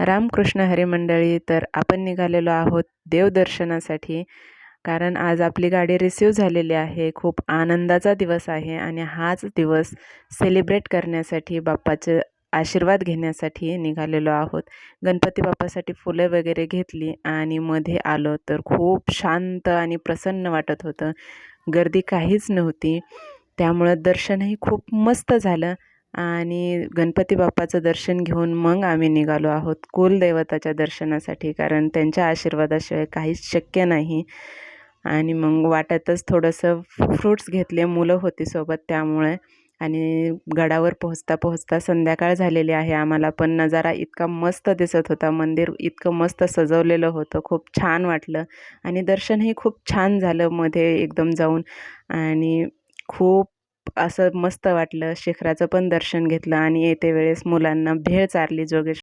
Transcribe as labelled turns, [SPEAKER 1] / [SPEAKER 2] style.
[SPEAKER 1] रामकृष्ण हरी मंडळी तर आपण निघालेलो आहोत देवदर्शनासाठी. कारण आज आपली गाडी रिसीव झालेली आहे. खूप आनंदाचा दिवस आहे आणि हाच दिवस सेलिब्रेट करण्यासाठी बाप्पाचे आशीर्वाद घेण्यासाठी निघालेलो आहोत. गणपती बाप्पासाठी फुलं वगैरे घेतली आणि मध्ये आलो तर खूप शांत आणि प्रसन्न वाटत होतं. गर्दी काहीच नव्हती. त्यामुळं दर्शनही खूप मस्त झालं. आणि गणपती बाप्पाचं दर्शन घेऊन मग आम्ही निघालो आहोत कुलदैवताच्या दर्शनासाठी कारण त्यांच्या आशीर्वादाशिवाय काहीच शक्य नाही. आणि मग वाटतच थोडंसं फ्रूट्स घेतले मुलं होती सोबत त्यामुळे. आणि गडावर पोहोचता पोहोचता संध्याकाळ झालेली आहे. आम्हाला पण नजारा इतका मस्त दिसत होता. मंदिर इतकं मस्त सजवलेलं होतं. खूप छान वाटलं. आणि दर्शनही खूप छान झालं मध्ये एकदम जाऊन. आणि खूप असं मस्त वाटलं. शिखराचं पण दर्शन घेतलं आणि येते वेळेस मुलांना भेळ चारली जोगेश